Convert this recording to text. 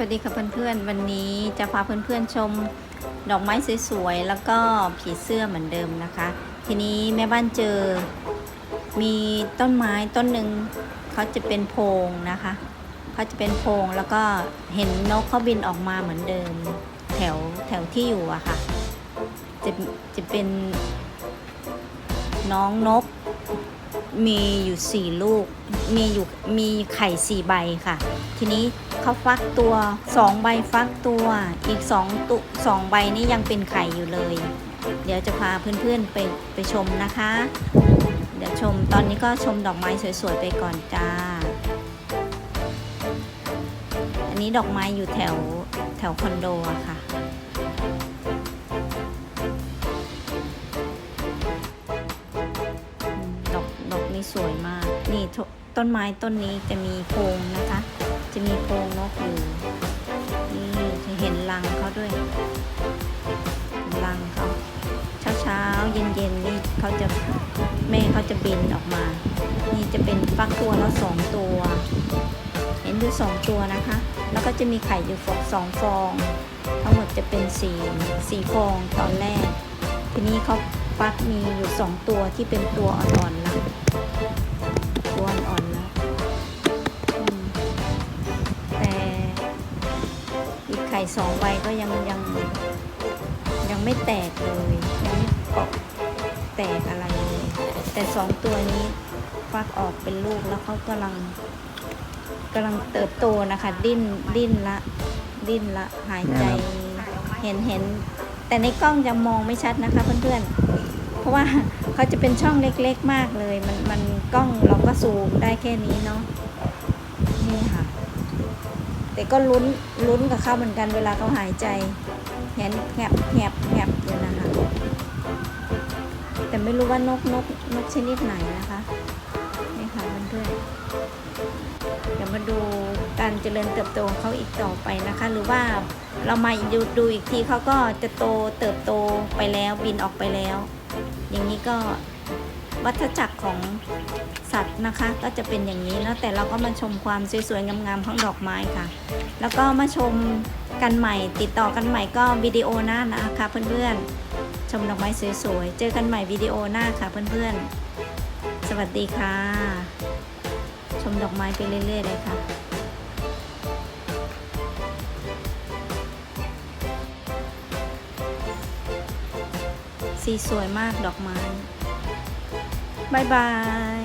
วัสดีค่ะเพื่อนๆ วันนี้จะพาเพื่อนๆชมดอกไม้สวยๆ แล้วก็ผีเสื้อเหมือนเดิมนะคะ ทีนี้แม่บ้านเจอ มีต้นไม้ต้นหนึ่งเขาจะเป็นโพงนะคะเขาจะเป็นโพงแล้วก็เห็นนกเขาบินออกมาเหมือนเดิม แถวแถวที่อยู่อะค่ะ จะจะเป็นน้องนก มีอยู่สี่ลูก มีอยู่มีไข่สี่ใบค่ะ ทีนี้เขาฟักตัวสองใบฟักตัว อีกสองตุสองใบนี่ยังเป็นไข่อยู่เลย เดี๋ยวจะพาเพื่อนๆไปไปชมนะคะ เดี๋ยวชมตอนนี้ก็ชมดอกไม้สวยๆไปก่อนจ้า อันนี้ดอกไม้อยู่แถวแถวคอนโดอะค่ะ นี้สวยมาก นี่ต้นไม้ต้นนี้จะมีโพรงนะคะ จะมีโพรงนกอยู่ นี่จะเห็นรังเขาด้วย รังเขาเช้าเช้าเย็นเย็นนี่เขาจะแม่เขาจะบินออกมา นี่จะเป็นฟักตัวแล้วสองตัว เห็นอยู่สองตัวนะคะ แล้วก็จะมีไข่อยู่ฟองสองฟอง ทั้งหมดจะเป็นสี่สี่ฟองตอนแรก ทีนี้เขา ฟักมีอยู่สองตัวที่เป็นตัวอ่อนๆแล้วตัวอ่อนๆแล้วแต่อีกไข่สองใบก็ยังยังยังไม่แตกเลย ยังไม่ออกแตกอะไรเลย แต่สองตัวนี้ฟักออกเป็นลูกแล้วเขากำลังกำลังเติบโตนะคะ ดิ้นดิ้นละ ดิ้นละหายใจเห็นเห็น แต่ในกล้องจะมองไม่ชัดนะคะเพื่อนๆ เพราะว่าเขาจะเป็นช่องเล็กๆมากเลย มันมันกล้องเราก็ซูมได้แค่นี้เนาะ นี่ค่ะ แต่ก็ลุ้นลุ้นกับเขาเหมือนกันเวลาเขาหายใจเห็นแงบแงบแงบอยู่นะคะ แต่ไม่รู้ว่านกนกนกชนิดไหนนะคะ นี่ค่ะเพื่อนๆ เดี๋ยวมาดูการเจริญเติบโตของเขาอีกต่อไปนะคะ หรือว่าเรามาดูดูอีกทีเขาก็จะโตเติบโตไปแล้วบินออกไปแล้ว อย่างนี้ก็วัฏจักรของสัตว์นะคะ ก็จะเป็นอย่างนี้แล้วแต่เราก็มาชมความสวยๆงามๆของดอกไม้ค่ะ แล้วก็มาชมกันใหม่ ติดต่อกันใหม่ก็วิดีโอหน้านะคะเพื่อนๆชมดอกไม้สวยๆเจอกันใหม่วิดีโอหน้าค่ะเพื่อนๆสวัสดีค่ะ มดอกไม้ไปเรื่อย ๆ เลยค่ะสีสวยมากดอกไม้บายบาย